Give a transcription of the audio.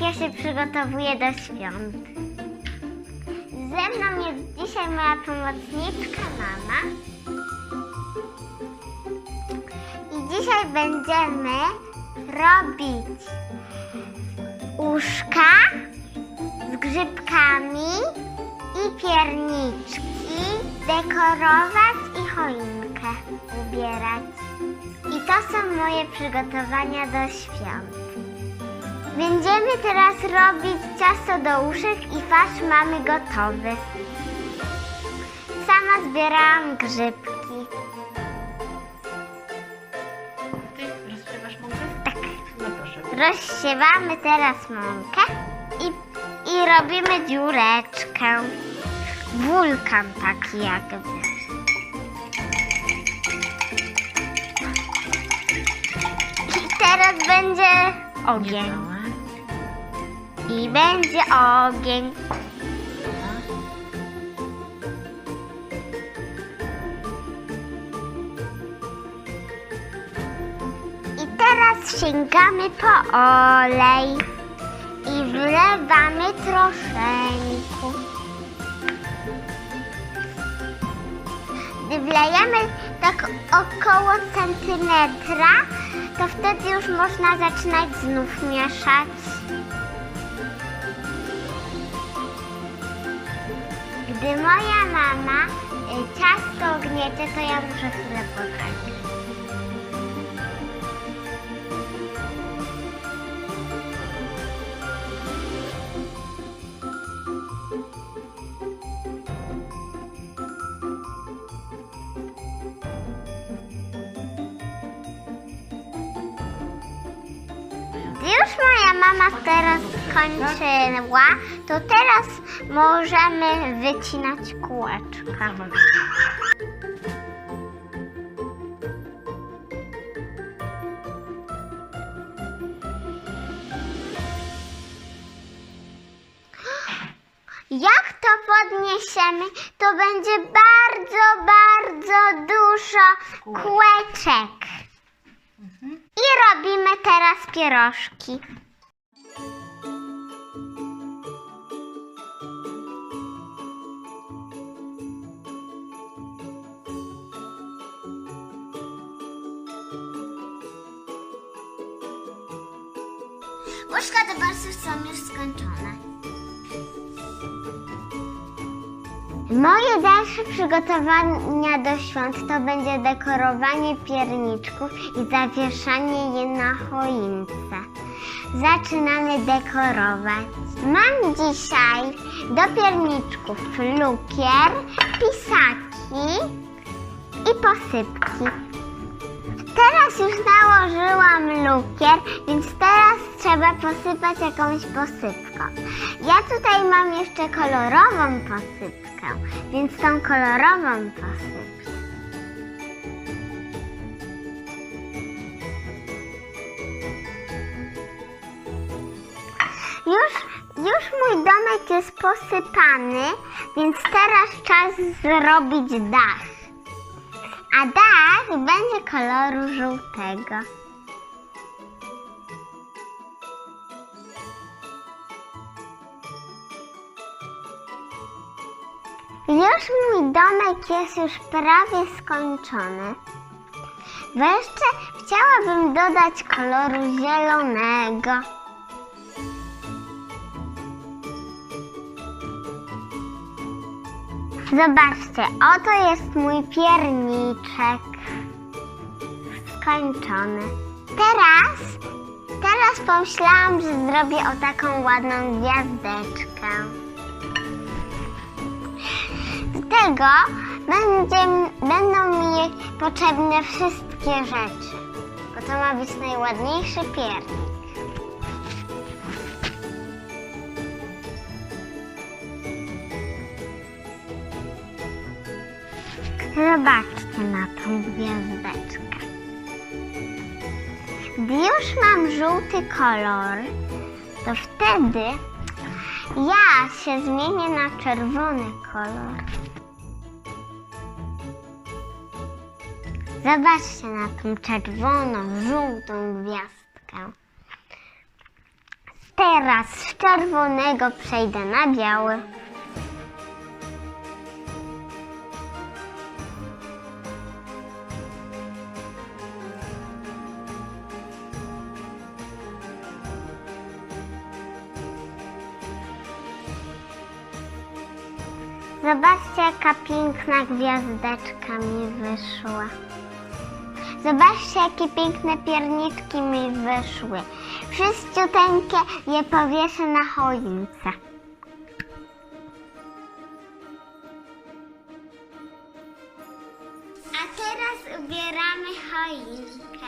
jak ja się przygotowuję do świąt. Ze mną jest dzisiaj moja pomocniczka, mama. I dzisiaj będziemy robić uszka z grzybkami i pierniczki, dekorować i choinkę ubierać. I to są moje przygotowania do świąt. Będziemy teraz robić ciasto do uszek i farsz mamy gotowy. Sama zbierałam grzybki. Ty rozsiewasz mąkę? Tak. No proszę. Rozsiewamy teraz mąkę i, i robimy dziureczkę. Wulkan taki jakby. I teraz będzie ogień. I będzie ogień. I teraz sięgamy po olej i wlewamy troszeczkę. Gdy wlejemy tak około centymetra, to wtedy już można zaczynać znów mieszać. Gdy moja mama y, ciasto gniecie, to ja muszę chwilę poczekać. Mama teraz skończyła, to teraz możemy wycinać kółeczka. Jak to podniesiemy, to będzie bardzo, bardzo dużo kółeczek. I robimy teraz pierożki. Łóżka do barsów są już skończone. Moje dalsze przygotowania do świąt to będzie dekorowanie pierniczków i zawieszanie je na choince. Zaczynamy dekorować. Mam dzisiaj do pierniczków lukier, pisaki i posypki. Teraz już nałożyłam lukier, więc teraz trzeba posypać jakąś posypką. Ja tutaj mam jeszcze kolorową posypkę, więc tą kolorową posypię. Już, już mój domek jest posypany, więc teraz czas zrobić dach. A dach będzie koloru żółtego. Już mój domek jest już prawie skończony. Wreszcie chciałabym dodać koloru zielonego. Zobaczcie, oto jest mój pierniczek. Skończony. Teraz, teraz pomyślałam, że zrobię o taką ładną gwiazdeczkę. Z tego będzie, będą mi potrzebne wszystkie rzeczy, bo to ma być najładniejszy piernik. Zobaczcie na tą gwiazdeczkę. Gdy już mam żółty kolor, to wtedy ja się zmienię na czerwony kolor. Zobaczcie na tą czerwoną, żółtą gwiazdkę. Teraz z czerwonego przejdę na biały. Zobaczcie, jaka piękna gwiazdeczka mi wyszła. Zobaczcie, jakie piękne pierniczki mi wyszły. Wszyściuteńkie je powieszę na choince. A teraz ubieramy choinkę.